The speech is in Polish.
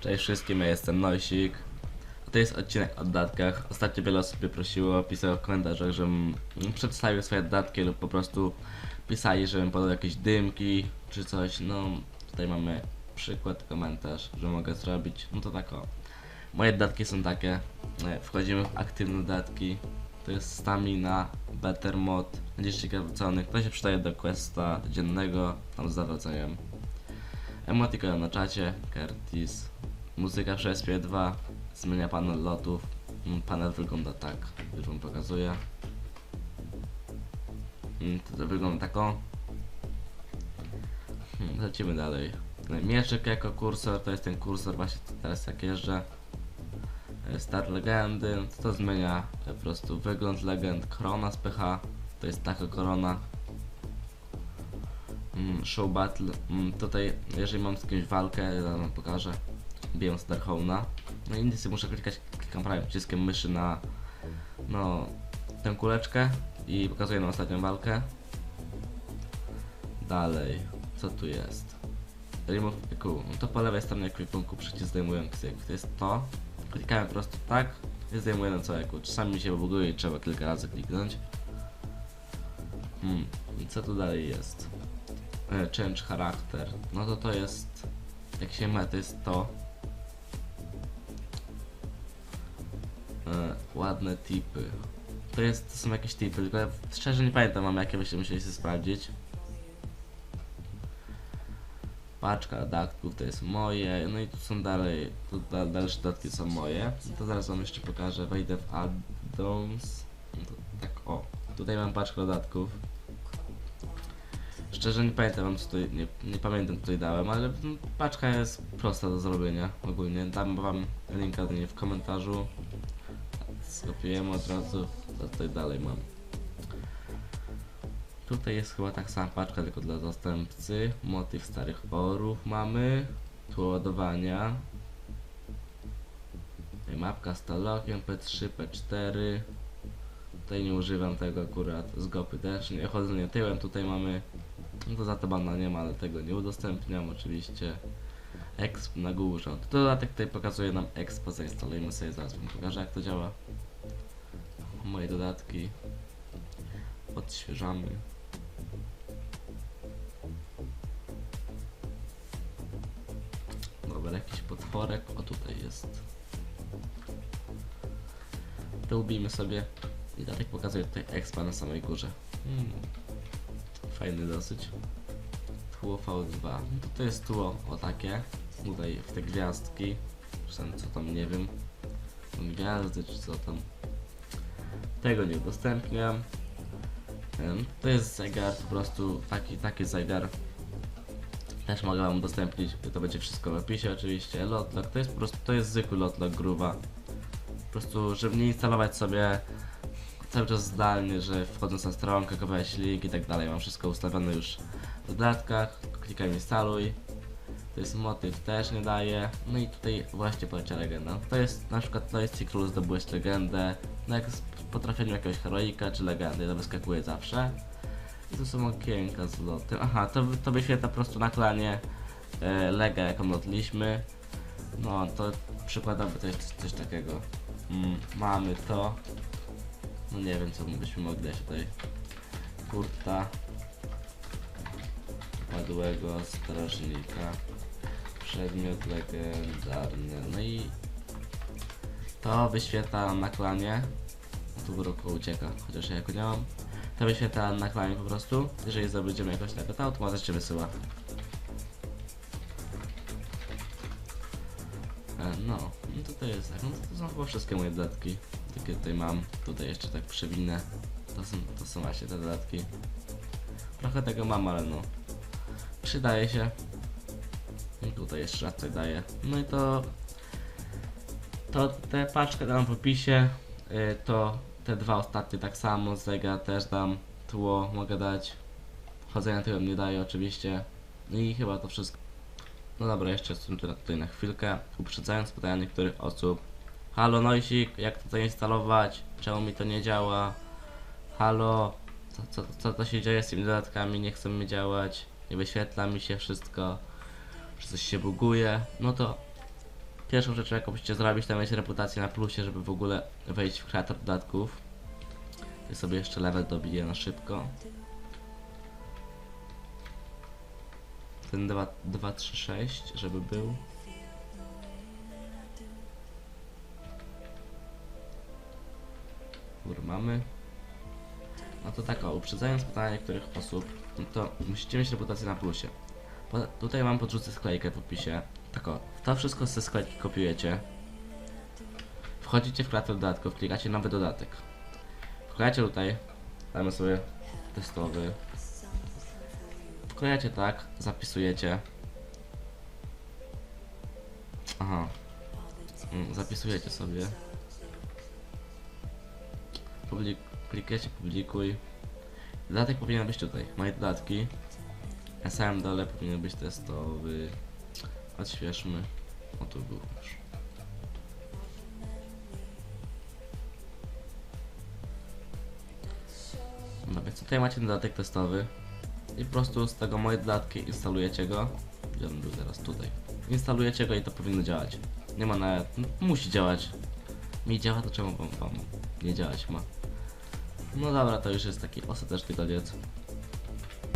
Cześć wszystkim, ja jestem Noisik. To jest odcinek o datkach. Ostatnio wiele osób prosiło, pisało w komentarzach, żebym przedstawił swoje datki lub po prostu pisali, żebym podał jakieś dymki czy coś. No, tutaj mamy przykład, komentarz, że mogę zrobić. No to tak o. Moje datki są takie. e, Wchodzimy w aktywne datki. To jest stamina, better mod, 10 wróconych. To się przydaje do questa dziennego, tam z zawracają. Emotikon na czacie, Curtis. Muzyka w Szespie 2. Zmienia panel lotów. Mm, Panel wygląda tak. Już wam pokazuję. Mm, To, wygląda taką. Hmm, lecimy dalej. Mieczek jako kursor, to jest ten kursor właśnie teraz jak jeżdżę. E, Star Legendy, no to, zmienia po prostu wygląd legend. Korona spycha, to jest taka korona. Mm, show battle. Tutaj, jeżeli mam z kimś walkę, ja wam pokażę. Biję Starhouna. No i nic, muszę klikać, klikam prawym przyciskiem myszy na no, tę kuleczkę i pokazuję na ostatnią walkę. Dalej, co tu jest? Remove EQ. No to po lewej stronie ekwipunku przycisk zdejmujący. To jest to. Klikamy po prostu tak i zdejmujemy całe EQ. Czasami mi się buguje i trzeba kilka razy kliknąć. Hmm, co tu dalej jest? E, change charakter. No to to jest. Jak się ma, to jest to. Ładne tipy. To jest, to są jakieś tipy, tylko ja szczerze nie pamiętam mam jakie byście musieli sobie sprawdzić. Paczka datków to jest moje, no i tu są dalej, tu da, dalsze datki są moje. No to zaraz wam jeszcze pokażę, wejdę w addons. No tak o, tutaj mam paczkę dodatków. Szczerze nie pamiętam tutaj, nie, nie pamiętam co tutaj dałem, ale paczka jest prosta do zrobienia ogólnie. Dam wam linka do niej w komentarzu. Skopiujemy od razu, co tutaj dalej mam. Tutaj jest chyba tak sama paczka, tylko dla zastępcy. Motyw starych orów mamy. Tu ładowania. Tutaj Mapka z talokiem, P3, P4. Tutaj nie używam tego akurat. Z gopy też nie. Chodzenie tyłem tutaj mamy. No to za to bana nie ma, ale tego nie udostępniam oczywiście. Exp na górze. To dodatek tutaj pokazuje nam expo, zainstalujemy sobie zaraz wam pokażę jak to działa. Moje dodatki. Odświeżamy. Dobra, jakiś potworek. O tutaj jest. To ubijmy sobie. I dodatek pokazuje tutaj expa na samej górze. Hmm. Fajny dosyć. Tło V2. No to, to jest tło o takie. Tutaj w te gwiazdki. Czy co tam nie wiem. Gwiazdy czy co tam. Tego nie udostępniam. To jest zegar, po prostu taki, taki zegar. Też mogę wam udostępnić, to będzie wszystko w opisie oczywiście. Lotlog to jest po prostu, to jest zwykły lotlog gruwa. Po prostu, żeby nie instalować sobie cały czas zdalnie, że wchodząc na stronkę, kopiować link i tak dalej. Mam wszystko ustawione już w dodatkach. Klikaj instaluj. Jest motyw, też nie daje. No i tutaj właśnie poleciała legenda. To jest na przykład to jest Cyklu zdobyłeś legendę. No jak po trafieniu jakiegoś heroika czy legendy, to wyskakuje zawsze. I tu są okienka z lotem. Aha, to, to wyświetla po prostu na klanie e, jaką lotliśmy. No, to przykładowo to jest coś takiego. Mm, mamy to. No nie wiem, co byśmy mogli dać tutaj. Kurta. Padłego strażnika. Przedmiot legendarny. No i to wyświetla na klanie. Tu roku ucieka, chociaż ja jako nie mam. To wyświetla na klanie po prostu. Jeżeli zdobędziemy jakoś tego, to automatycznie wysyła. E, No, no to to jest tak. No to, są chyba wszystkie moje dodatki. Takie tutaj mam. Tutaj jeszcze tak przewinę. To są, to są właśnie te dodatki. Trochę tego mam, ale no. Przydaje się. I tutaj jeszcze raz coś daję. No i to... To tę paczkę dam w opisie. Y, To te dwa ostatnie tak samo. Zega też dam. Tło mogę dać. Chodzenia tyłem nie daję oczywiście. No i chyba to wszystko. No dobra, jeszcze jestem tutaj, na chwilkę. Uprzedzając pytania niektórych osób. Halo Noisik, jak to zainstalować? Czemu mi to nie działa? Halo, co, co, co to się dzieje z tymi dodatkami? Nie chcą mi działać, nie wyświetla mi się wszystko, że coś się buguje. No to Pierwszą rzeczą jaką musicie zrobić to mieć reputację na plusie, żeby w ogóle wejść w kreator dodatków. I sobie jeszcze level dobiję na szybko. Ten 2, 2 3, 6, żeby był. Gór mamy. No to tak o, uprzedzając pytania niektórych osób, no to musicie mieć reputację na plusie. Po, tutaj mam podrzucę sklejkę w opisie. Tak o, to wszystko ze sklejki kopiujecie. Wchodzicie w kreator dodatków, klikacie nowy dodatek. Wklejacie tutaj, damy sobie testowy. Wklejacie tak, zapisujecie. Aha. Mm, Zapisujecie sobie. Publik publikuj. Dodatek powinien być tutaj. Moje dodatki. Na samym dole powinien być testowy. Odświeżmy. O tu był już. No więc tutaj macie dodatek testowy. I po prostu z tego moje dodatki instalujecie go. Gdzie on był? Tutaj. Instalujecie go i to powinno działać. Nie ma nawet. No, musi działać. Mi działa, to czemu wam, wam nie działać ma? No dobra, to już jest taki ostateczny koniec.